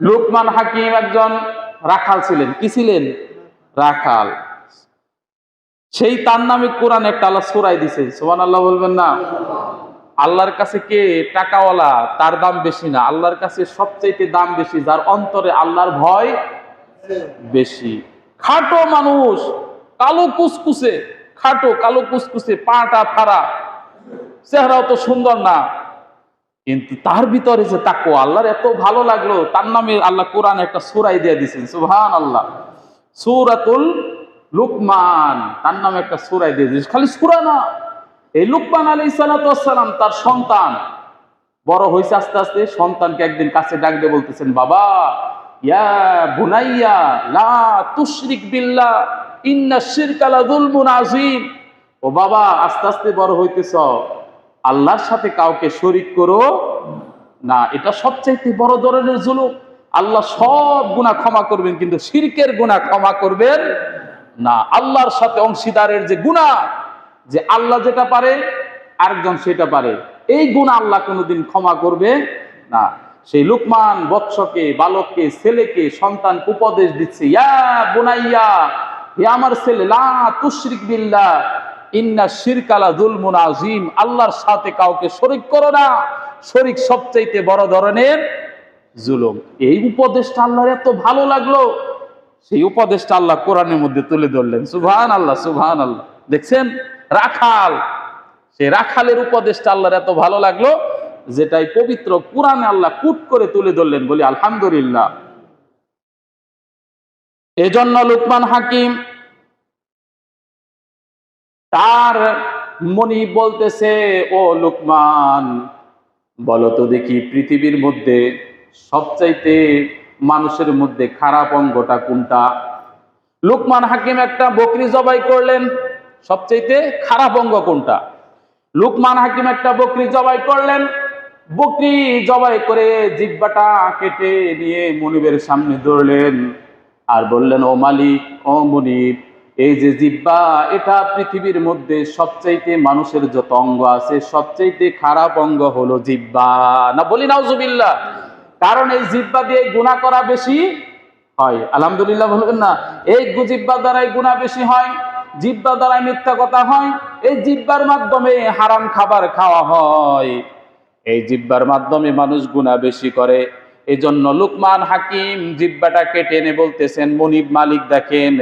লোকমান হাকিম একজন রাখাল ছিলেন। কি ছিলেন? রাখাল। সেই তার নামে কোরআন একটা আল্লাহ সুরাই দিছে। সোমান আল্লাহ বলবেন না। আল্লাহর কাছে কে? টাকাওয়ালা। তার দাম বেশি না। আল্লাহর কাছে সবচাইতে দাম বেশি। যার অন্তরে আল্লাহর ভয় বেশি। খাটো মানুষ। কালো কুসকুসে। খাটো কালো কুসকুসে। পাটা ফাড়া। চেহারাও তো সুন্দর না। কিন্তু তার ভিতরে যে তাকো আল্লাহর এত ভালো লাগল, তার নামে আল্লাহ কোরআন একটা সুরাই দিয়ে দিয়েছেন সুবহান আল্লাহ সুরাতুল লুকমান, তার নামে একটা সুরাই দিয়ে দিয়েছে, খালি সুরা না। এই লুকমান আলী সালাম তার সন্তান, বড় হয়েছে আস্তে আস্তে, সন্তানকে একদিন কাছে ডাক দিয়ে বলতেছেন, বাবা, ইয়া বুনাইয়া, লা তুশরিক বিল্লাহ, ইন্না শিরকা লাযুলমুন আযীম। ও বাবা, আস্তে আস্তে বড় হইতেছ। আল্লাহর সাথে কাউকে শরিক করো না। এটা সবচাইতে বড় ধরনের জুলুম। আল্লাহ সব গুনাহ ক্ষমা করবেন, কিন্তু শিরকের গুনাহ ক্ষমা করবেন না। আল্লাহর সাথে অংশীদারের যে গুনাহ, যে আল্লাহ যেটা পারে, আরেকজন সেটা পারে। এই গুণ আল্লাহ কোনোদিন ক্ষমা করবে না। সেই লুকমান বৎসকে, বালককে, ছেলেকে সন্তান উপদেশ দিচ্ছে, ইয়া বোনাইয়া, হে আমার ছেলে, লা তুশরিক বিল্লাহ ইন্না শিরকালা যুলমুন আযীম, আল্লাহর সাথে কাউকে শরীক করো না। শরীক সবচাইতে বড় ধরনের জুলুম। এই উপদেশটা আল্লাহর এত ভালো লাগল। সেই উপদেশটা আল্লাহ কোরআনের মধ্যে তুলে ধরলেন। সুবহান আল্লাহ সুবহান আল্লাহ দেখছেন? রাখাল। সেই রাখালের উপদেশটা আল্লাহর এত ভালো লাগল, যেটাই পবিত্র কোরআনে আল্লাহ কুট করে তুলে ধরলেন বলি, আলহামদুলিল্লাহ। এজন্য লুকমান হাকিম তার মনি বলতেছে, ও লুকমান, বলো তো দেখি পৃথিবীর মধ্যে সবচাইতে মানুষের মধ্যে খারাপ অঙ্গটা কোনটা? লুকমান হাকিম একটা বকরি জবাই করলেন, সবচাইতে খারাপ অঙ্গ কোনটা? লুকমান হাকিম একটা বকরি জবাই করলেন, বকরি জবাই করে জিব্বাটা কেটে নিয়ে মনিবের সামনে ধরলেন আর বললেন, ও মালিক, ও মনিব এই যে জিব্বা এটা পৃথিবীর মধ্যে সবচাইতে মানুষের যত অঙ্গ আছে, সবচাইতে খারাপ অঙ্গ হলো জিব্বা না, বলি নাউজুবিল্লাহ। কারণ এই জিব্বা দিয়ে গুণা করা বেশি হয়। আলহামদুলিল্লাহ বলবেন না। এই জিব্বা দ্বারাই গুণা বেশি হয় জিব্বা দ্বারাই মিথ্যা কথা হয়। এই জিব্বার মাধ্যমে হারাম খাবার খাওয়া হয়। এই জিব্বার মাধ্যমে মানুষ গুণা বেশি করে। এই জন্য লুকমান হাকিম জিব্বাটা কেটে এনে বলতেছেন, মনিব মালিক দেখেন,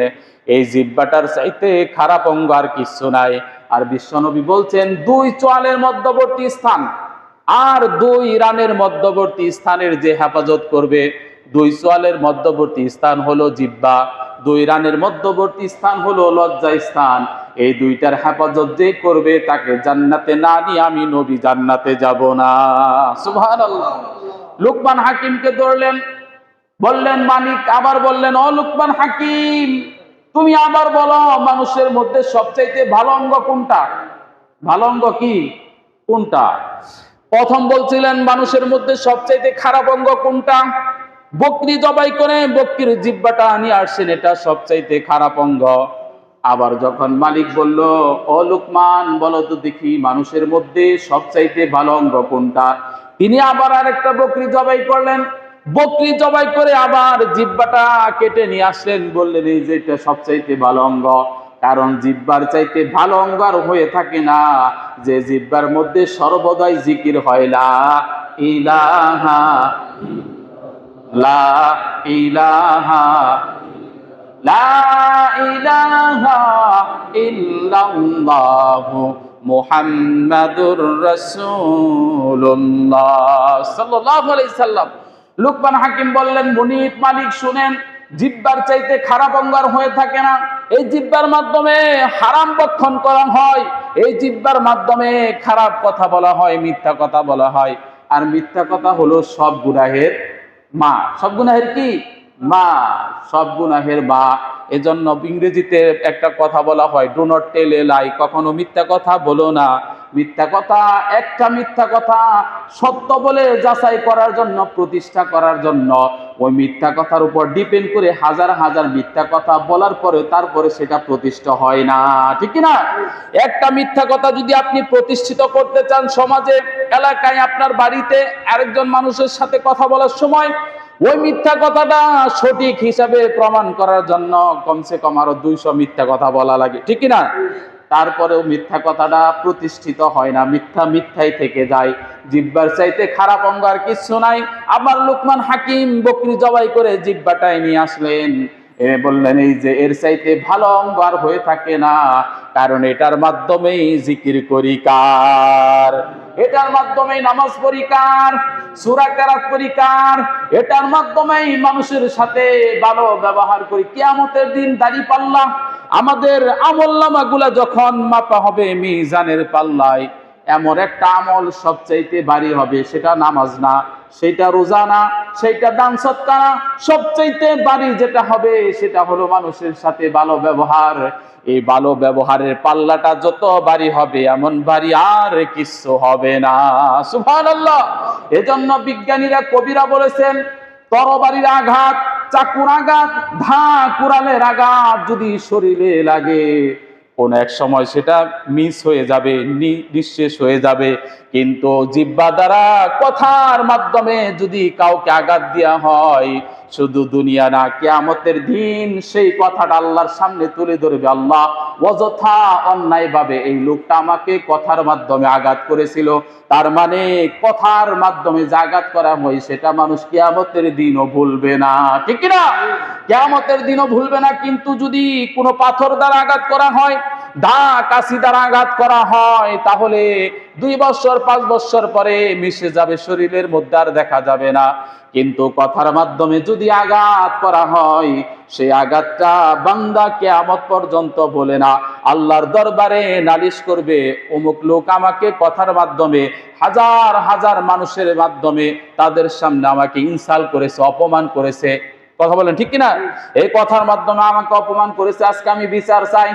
এই জিব্বাটার চাইতে খারাপ অঙ্গ আর কিছু নাই। আর বিশ্বনবী বলছেন, দুই চোয়ালের মধ্যবর্তী স্থান আর দুই রানের মধ্যবর্তী স্থানের যে হেফাজত করবে, দুই চোয়ালের মধ্যবর্তী স্থান হলো জিব্বা, দুই রানের মধ্যবর্তী স্থান হলো লজ্জা স্থান। এই দুইটার হেফাজত যে করবে তাকে জান্নাতে না নিয়ে আমি নবী জান্নাতে যাব না। সুবহানাল্লাহ। লুকমান হাকিমকে ধরলেন, বললেন মালিক আবার বললেন, ও লুকমান হাকিম, তুমি আবার বলো, মানুষের মধ্যে সবচাইতে ভালো অঙ্গ কোনটা? ভালো অঙ্গ কি? কোনটা? প্রথম বলছিলেন, মানুষের মধ্যে সবচাইতে খারাপ অঙ্গ কোনটা? বকরি জবাই করে বকরির জিব্বাটা নিয়ে আসছেন, এটা সবচাইতে খারাপ অঙ্গ। আবার যখন মালিক বলল, ও লুকমান, বলো তো দেখি, মানুষের মধ্যে সবচাইতে ভালো অঙ্গ কোনটা? তিনি আবার আরেকটা বকরি জবাই করলেন। বকরি জবাই করে আবার জিব্বাটা কেটে নিয়ে আসলেন। বললেন, এই যে এটা সবচাইতে ভালো অঙ্গ। কারণ জিব্বার চাইতে ভালো অঙ্গ আর হয়ে থাকে না। যে জিব্বার মধ্যে সর্বদাই জিকির হয়, লা ইলাহা লা ইলাহা লা ইলাহা ইল্লাল্লাহু মুহাম্মাদুর রাসূলুল্লাহ সাল্লাল্লাহু আলাইহি সাল্লাম। লুকমান হাকিম বললেন মুনিব মালিক, শুনেন, জিব্বার চাইতে খারাপ অঙ্গার হয়ে থাকে না। এই জিব্বার মাধ্যমে হারাম বক্ষণ করা হয়। এই জিব্বার মাধ্যমে খারাপ কথা বলা হয়, মিথ্যা কথা বলা হয়। আর মিথ্যা কথা হলো সব গুনাহের মা। সব গুনাহের কি? মা। সব গুনাহের মা। এজন্য ইংরেজিতে একটা কথা বলা হয় do not tell a lie কখনো মিথ্যা কথা বলো না। মিথ্যা কথা, একটা মিথ্যা কথা সত্য বলে যাচাই করার জন্য, প্রতিষ্ঠা করার জন্য। ওই মিথ্যা কথার উপর ডিপেন্ড করে হাজার হাজার মিথ্যা কথা বলার পরে তারপরে সেটা প্রতিষ্ঠা হয় না। ঠিক না একটা মিথ্যা কথা যদি আপনি প্রতিষ্ঠিত করতে চান সমাজে, এলাকায়, আপনার বাড়িতে আরেকজন মানুষের সাথে কথা বলার সময় ওই মিথ্যা কথাটা সঠিক হিসাবে প্রমাণ করার জন্য কমসে কম আরও দুইশো মিথ্যা কথা বলা লাগে, ঠিক না তারপরেও মিথ্যা কথাটা প্রতিষ্ঠিত হয় না, মিথ্যা মিথ্যাই থেকে যায়। জিব্বার চাইতে খারাপ অঙ্গ আর কিছু নাই। আবার লোকমান হাকিম বকরি জবাই করে জিব্বাটাই নিয়ে আসলেন। এনে বললেন, এই যে এর চাইতে ভালো অঙ্গ আর হয়ে থাকে না। কারণ এটার মাধ্যমেই জিকির করি কার। এটার মাধ্যমেই নামাজ পড়ি কার, সুরা কেরাত করি কার, এটার মাধ্যমেই মানুষের সাথে ভালো ব্যবহার করি। কিয়ামতের দিন দাড়ি পাল্লা, আমাদের আমল নামাগুলা যখন মাপা হবে মিজানের পাল্লায়, এমন একটা আমল সবচাইতে ভারী হবে, সেটা নামাজ না। সেটা রোজা না সেটা দান সৎকা না। সবচাইতে বাড়ি যেটা হবে সেটা হলো মানুষের সাথে ভালো ব্যবহার। এই ভালো ব্যবহারের পাল্লাটা যত ভারী হবে, এমন বাড়ি আর কিছু হবে না। সুবহানাল্লাহ। এজন্য বিজ্ঞানীরা, কবিরা বলেছেন, তরবারির আঘাত, চাকুর আঘাত ধা কুড়ালের আঘাত যদি শরীরে লাগে কোন এক সময় সেটা মিস হয়ে যাবে নিঃশেষ হয়ে যাবে। কিন্তু জিব্বা দ্বারা কথার মাধ্যমে যদি কাউকে আঘাত দেওয়া হয়, শুধু দুনিয়া না, কেয়ামতের দিন সেই কথাটা আল্লাহর সামনে তুলে ধরবে। আল্লাহ অযথা অন্যায় ভাবে এই লোকটা আমাকে কথার মাধ্যমে আঘাত করেছিল। তার মানে কথার মাধ্যমে যে আঘাত করা হয়, সেটা মানুষ কেয়ামতের দিনও ভুলবে না। ঠিক না কেয়ামতের দিনও ভুলবে না, কিন্তু যদি কোনো পাথর দ্বারা আঘাত করা হয় দা কাশি দ্বারা আঘাত করা হয়, তাহলে দুই বছর, পাঁচ বছর পরে মিশে যাবে শরীরের মধ্যে আর দেখা যাবে না। কিন্তু কথার মাধ্যমে যদি আঘাত করা হয়, সেই আঘাতটা বান্দা কেয়ামত পর্যন্ত বলে না। আল্লাহর দরবারে নালিশ করবে, অমুক লোক আমাকে কথার মাধ্যমে, হাজার হাজার মানুষের মাধ্যমে তাদের সামনে আমাকে ইনসাল করেছে, অপমান করেছে। কথা বলেন ঠিক কিনা? এই কথার মাধ্যমে আমাকে অপমান করেছে, আজকে আমি বিচার চাই।